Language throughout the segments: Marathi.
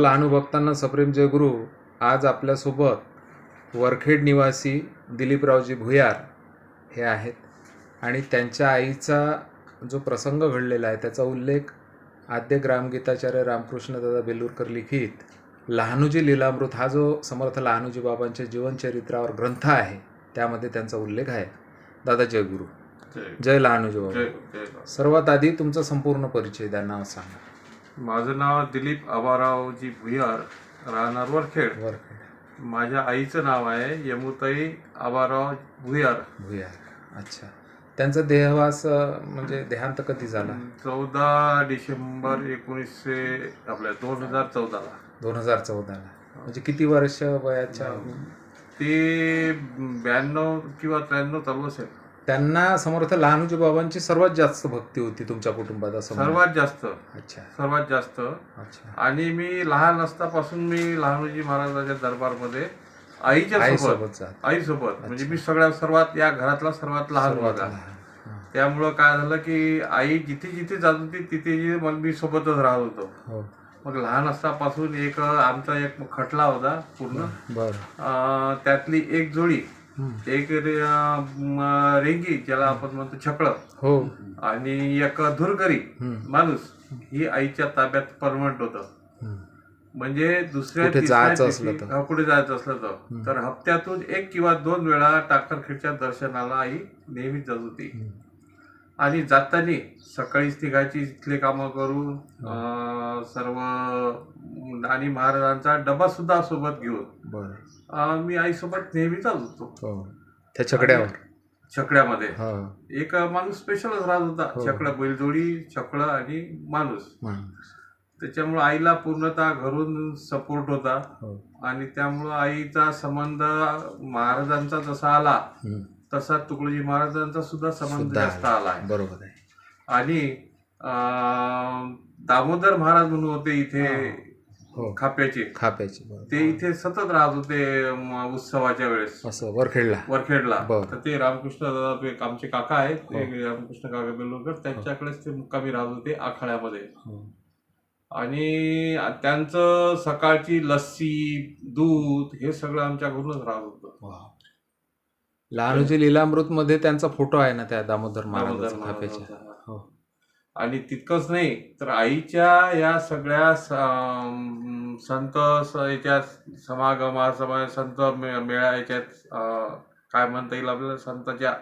लहानू भक्तांना सप्रेम जयगुरु आज आपल्यासोबत वरखेड निवासी दिलीपरावजी भुयार हे आहेत. आणि त्यांच्या आईचा जो प्रसंग घडलेला आहे त्याचा उल्लेख आद्य ग्रामगीताचार्य रामकृष्णदादा बेलूरकर लिखित लहानूजी लीलामृत हा जो समर्थ लहानूजी बाबांच्या जीवनचरित्रावर ग्रंथ आहे त्यामध्ये त्यांचा उल्लेख आहे. दादा जयगुरु. जय लहानूजी बाबा. सर्वात आधी तुमचा संपूर्ण परिचय द्या नाव सांगा. माझं नाव दिलीप आबारावजी भुयार राहणार वरखेड. माझ्या आईचं नाव आहे यमुताई आबाराव भुयार. भुयार. अच्छा. त्यांचा देहवास म्हणजे देहांत कधी झाला? चौदा डिसेंबर एकोणीसशे आपल्या दोन हजार चौदाला. दोन हजार चौदाला. म्हणजे किती वर्ष वयाच्या? ते ब्याण्णव किंवा त्र्याण्णव चालू असेल. त्यांना समर्थ लहानूजी बाबांची सर्वात जास्त भक्ती होती तुमच्या कुटुंबात असं. सर्वात जास्त. अच्छा. सर्वात जास्त. अच्छा. आणि मी लहान असतापासून मी लहानोजी महाराजांच्या दरबारमध्ये आईच्या आई सोबत सोबत जात. आईसोबत. म्हणजे मी सगळ्यात सर्वात या घरातला सर्वात लहान सर्वात मुलगा. लहान. हा. त्यामुळं काय झालं की आई जिथे जिथे जात होती तिथे मग मी सोबतच राहत होतो. हो. मग लहान असतापासून एक आमचा एक खटला होता पूर्ण. बर. अं, त्यातली एक जोडी एक रेंगी ज्याला आपण म्हणतो छकळ. हो. आणि एक धुरकरी. माणूस ही आईच्या ताब्यात परमनंट होतं. म्हणजे दुसऱ्या कुठे जायचं असलं तर. हा, कुठे जायचं असलं तर. तर हप्त्यातून एक किंवा दोन वेळा टाकरखेडच्या दर्शनाला आई नेहमीच जात होती. आणि जाताना सकाळीच निघायची इथले कामं करून अं, सर्व आणि महाराजांचा डबा सुद्धा सोबत घेऊन अं, मी आईसोबत नेहमी जात होतो. हो. त्या छकड्यावर? छकड्यामध्ये. हो. एक माणूस स्पेशलच राहत होता. हो. छकडं बैलजोडी छकडं आणि माणूस. माणूस. त्याच्यामुळे आईला पूर्णतः घरून सपोर्ट होता. हो. आणि त्यामुळं आईचा संबंध महाराजांचा जसा आला हम्म. तसा तुकडोजी महाराजांचा सुद्धा संबंध जास्त आला आहे. बरोबर आहे. आणि दामोदर महाराज म्हणून होते इथे हो. खाप्याचे. खाप्याची ते इथे सतत राहत होते उत्सवाच्या वेळेस. असं वरखेडला. वरखेडला. तर ते रामकृष्ण आमचे काका आहेत ते रामकृष्ण काका बेलोरकर त्यांच्याकडेच ते मुक्कामी राहत होते आखाड्यामध्ये. हो. आणि त्यांचं सकाळची लस्सी दूध हे सगळं आमच्या घरूनच राहत होतं. लहानूजी लीलामृत मध्ये त्यांचा फोटो आहे ना त्या दामोदर दामोदर महाराजांचा खाप्याच्या महाराजांचा. हो आणि तितकंच नाही तर आईच्या या सगळ्या स- अं, संत स- याच्या समागमा समा संत मे- मेळा याच्यात अं, काय म्हणता येईल आपल्याला संतांच्या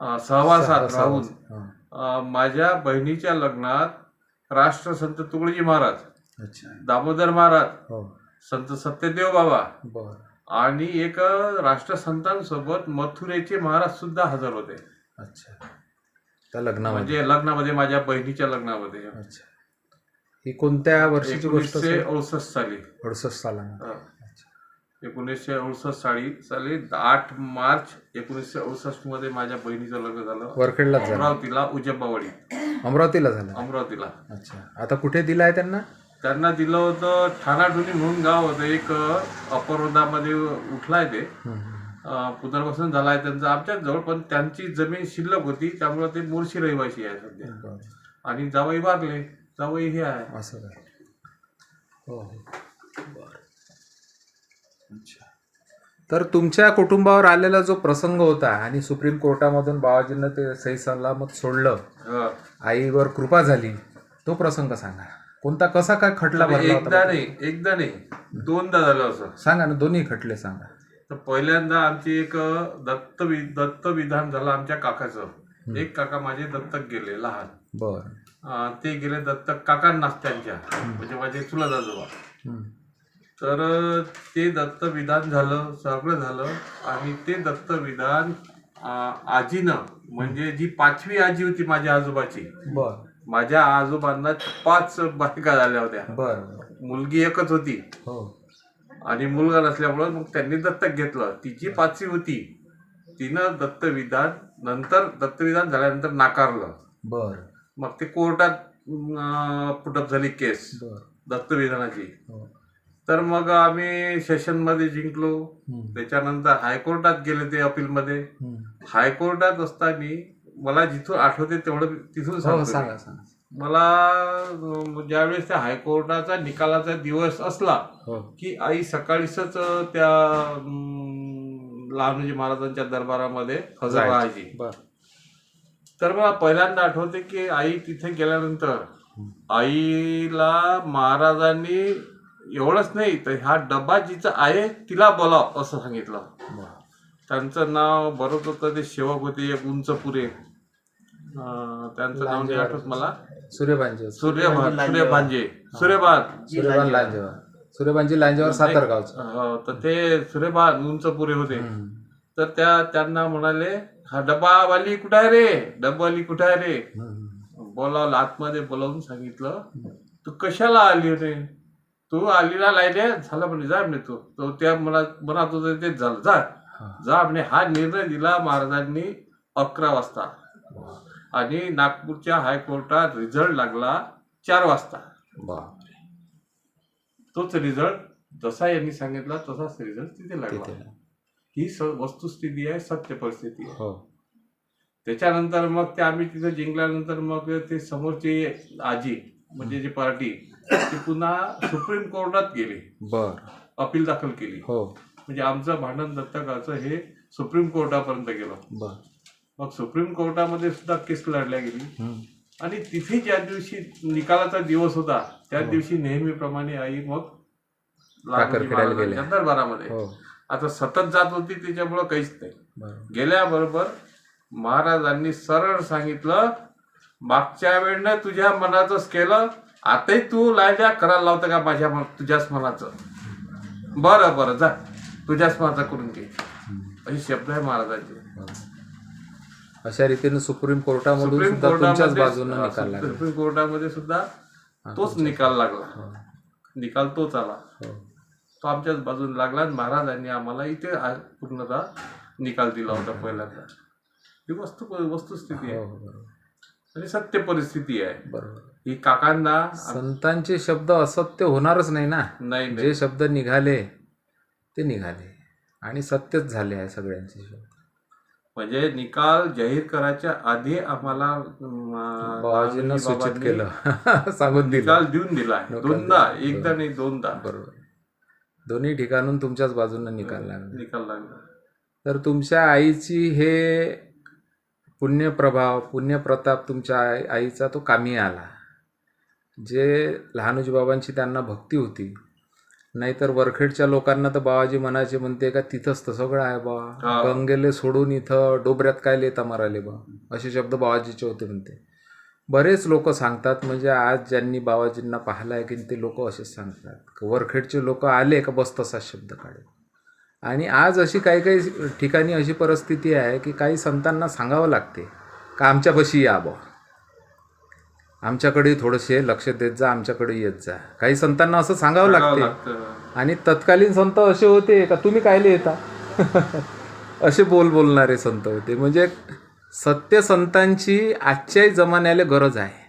अं, सहवासात सह- राहून. हो. अं, माझ्या बहिणीच्या लग्नात राष्ट्रसंत तुकडोजी महाराज अच्छा दामोदर महाराज हो संत सत्यदेव बाबा बर आणि एक राष्ट्रसंतांसोबत मथुरेचे महाराज सुद्धा हजर होते. अच्छा. त्या लग्नामध्ये. म्हणजे लग्नामध्ये माझ्या बहिणीच्या लग्नामध्ये. अच्छा. ही कोणत्या वर्षीची गोष्ट एकोणीसशे अडुसष्ट साली. अडुसष्ट सालानं. हा. एकोणीसशे अडुसष्ट साली साली आठ मार्च एकोणीसशे अडुसष्टमध्ये माझ्या बहिणीचं लग्न झालं. वरखेडलाच झालं. अमरावतीला उजब्बावाडी. अमरावतीला झालं. अमरावतीला. अच्छा. आता कुठे दिलाय त्यांना? त्यांना दिलं होतं ठाणाडोली म्हणून गाव होतं. एक अपरोदामध्ये उठलाय ते. पुनर्वसन झालाय त्यांचं आमच्याच जवळ पण त्यांची जमीन शिल्लक होती. त्यामुळे ते मोर्शी रहिवासी आहे सध्या. आणि जावई वारले जावई हे आहे. असं काय? हो हो. अच्छा. तर तुमच्या कुटुंबावर आलेला जो प्रसंग होता आणि सुप्रीम कोर्टामधून बाबाजींना ते सही सलामत सोडलं. आईवर कृपा झाली तो प्रसंग सांगा. कोणता कसा काय खटला भरला एकदा नाही एकदा नाही दोनदा झालं असं. सांगा ना दोन्ही खटले सांगा. तर पहिल्यांदा आमची एक दत्त वि- दत्त विधान झालं आमच्या काकाचं. एक काका माझे दत्तक गेले लहान. बर. अं, ते गेले दत्तक काकांनाच त्यांच्या म्हणजे माझे चुलत आजोबा हम्म. तर ते दत्त विधान झालं सगळं झालं आणि ते दत्त विधान अं, आजीनं म्हणजे जी पाचवी आजी होती माझ्या आजोबाची बर. माझ्या आजोबांना पाच बायका झाल्या होत्या. बर. मुलगी एकच होती. हो. आणि मुलगा नसल्यामुळं मग त्यांनी दत्तक घेतलं. तिची पाचवी होती. तिनं दत्तविधान नंतर दत्तविधान झाल्यानंतर नाकारलं. बर. मग ते कोर्टात पुटअप झाली केस. बर. दत्तविधानाची. हो. तर मग आम्ही सेशनमध्ये जिंकलो. हम्म. त्याच्यानंतर हायकोर्टात गेले ते अपीलमध्ये. हम्म. हायकोर्टात असताना मला जिथून आठवते तेवढं तिथून हो सांगतो सांगा मला ज्यावेळेस त्या हायकोर्टाचा निकालाचा दिवस असला हो. की आई सकाळीच त्या लहानोजी महाराजांच्या दरबारामध्ये हजर. राहायची. बर. तर मला पहिल्यांदा आठवते की आई तिथे गेल्यानंतर आईला महाराजांनी एवढंच नाही तर हा डब्बा जिचं आहे तिला बोलाव असं सांगितलं. त्यांचं नाव बरोबर होतं ते सेवक होते एक उंच पुरे. अं, त्यांचं नाव नाही आठवत मला. सूर्यभानजी सूर्यभान सूर्यभांजे सूर्यभान. सूर्यभान लांजेवर सूर्यभानजी लांजेवर सातारगावचं हो, तर ते सूर्यभान उंच पुरे होते. हम्म. तर त्या त्यांना म्हणाले हा डब्बावाली कुठं आहे रे? डब्बावाली कुठं आहे रे? हम्म. बोलावलं आतमध्ये बोलावून सांगितलं तू कशाला आली होते तू आलीला लायले झालं म्हणे जा म्हणे तू तो त्या मनात मनात होतं ते झालं जा. जा म्हणे हा निर्णय दिला महाराजांनी अकरा वाजता. आणि नागपूरच्या हायकोर्टात रिझल्ट लागला चार वाजता. तोच रिझल्ट जसा यांनी सांगितला तसाच रिझल्ट तिथे लागला. ही वस्तुस्थिती आहे सत्य परिस्थिती आहे. हो. त्याच्यानंतर मग ते आम्ही तिथं जिंकल्यानंतर मग ते समोरची आजी म्हणजे जी पार्टी ती पुन्हा सुप्रीम कोर्टात गेली. बर. अपील दाखल केली. हो. म्हणजे आमचं भांडण दत्तकाचं हे सुप्रीम कोर्टापर्यंत गेलं. मग सुप्रीम कोर्टामध्ये सुद्धा केस लढल्या गेली. आणि तिथे ज्या दिवशी निकालाचा दिवस होता त्या हो. दिवशी नेहमीप्रमाणे आई मग दरबारामध्ये हो. आता सतत जात होती त्याच्यामुळं काहीच नाही. बर. गेल्याबरोबर महाराजांनी सरळ सांगितलं मागच्या वेळेनं तुझ्या मनाचंच केलं आताही तू लायल्या करायला लावतं का माझ्या तुझ्याच मनाचं? बरं बरं जा. तुझ्याच मनाचं करून घे? असे शब्द आहे महाराजांचे. अशा रीतीने सुप्रीम कोर्टामधून सुप्रीम सुद्धा तुमच्याच कोर्टामध्ये बाजूने निकाल लागला. सुप्रीम कोर्टामध्ये सुद्धा तोच निकाल लागला. हो. निकाल तोच आला. हो. तो आमच्याच बाजूने लागला आणि महाराजांनी आम्हाला इथे आ- पूर्णतः निकाल दिला होता पहिल्यांदा. ही वस्तू वस्तुस्थिती हो आहे हो, बरोबर. आणि सत्य परिस्थिती आहे. बरोबर. ही काकांना संतांचे शब्द असत्य होणारच नाही ना. नाही नाही. जे शब्द निघाले ते निघाले. आणि सत्यच झाले आहे सगळ्यांचे शब्द म्हणजे निकाल जाहीर करायच्या आधी आम्हाला बाबाजींना सूचित केलं. सांगून दिलं. निकाल देऊन दिला दोनदा. एकदा नाही दोनदा. बरोबर. दोन्ही ठिकाणून तुमच्याच बाजूने निकाल लागला. निकाल लागला. तर तुमच्या आईची हे पुण्यप्रभाव पुण्यप्रताप तुमच्या आई आईचा तो कामी आला. जे लहानोजी बाबांची त्यांना भक्ती होती नाहीतर वरखेडच्या लोकांना तर बाबाजी म्हणायचे म्हणते का तिथंच तर सगळं आहे बा. गंगेले सोडून इथं डोबऱ्यात काय लेता माराले बा? असे शब्द बाबाजीचे होते म्हणते. बरेच लोक सांगतात म्हणजे आज ज्यांनी बाबाजींना पाहिलं आहे की ते लोक असेच सांगतात. का वरखेडचे लोक आले का बस तसाच शब्द काढे आणि आज अशी काही काही ठिकाणी अशी परिस्थिती आहे की काही संतांना सांगावं लागते का आमच्यापाशी या बा? आमच्याकडे थोडेसे लक्ष देत जा आमच्याकडे येत जा. काही संतांना असं सांगावं लागते. आणि तत्कालीन संत असे होते का? तुम्ही कायले येता? असे बोल बोलणारे संत होते. म्हणजे सत्य संतांची आजच्याही जमान्याला गरज आहे.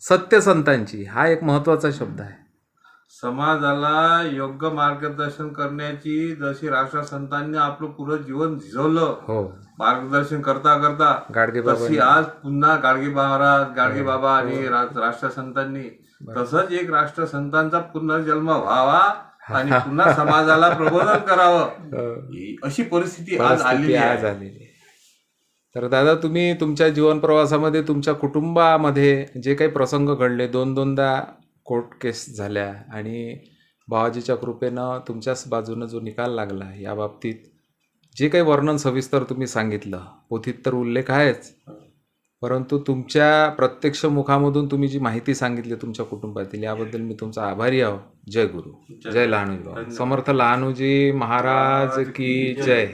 सत्य संतांची. हा एक महत्त्वाचा शब्द आहे. समाजाला योग्य मार्गदर्शन करण्याची जशी राष्ट्रसंतांनी आपलं पुरं जीवन झिजवलं हो. मार्गदर्शन करता करता गाडगे तशी आज पुन्हा गाडगे महाराज गाडगे बाबा आणि रा- राष्ट्रसंतांनी तसंच एक राष्ट्रसंतांचा पुनर्जन्म व्हावा आणि पुन्हा समाजाला प्रबोधन करावं. ही. अशी परिस्थिती आज परिस्थिती आलेली आज आहे आलेली आहे. तर दादा तुम्ही तुमच्या जीवन प्रवासामध्ये तुमच्या कुटुंबामध्ये जे काही प्रसंग घडले दोन दोनदा कोर्ट केस झाल्या आणि बाबाजीच्या कृपेनं तुमच्याच बाजूनं जो निकाल लागला या बाबतीत जे काही वर्णन सविस्तर तुम्ही सांगितलं पोथीत तर उल्लेख आहेच. परंतु तुमच्या प्रत्यक्ष मुखामधून तुम्ही जी माहिती सांगितली तुमच्या कुटुंबातील याबद्दल मी तुमचा आभारी आहो जय गुरु. जय लहानूजी समर्थ लहानूजी महाराज की जय.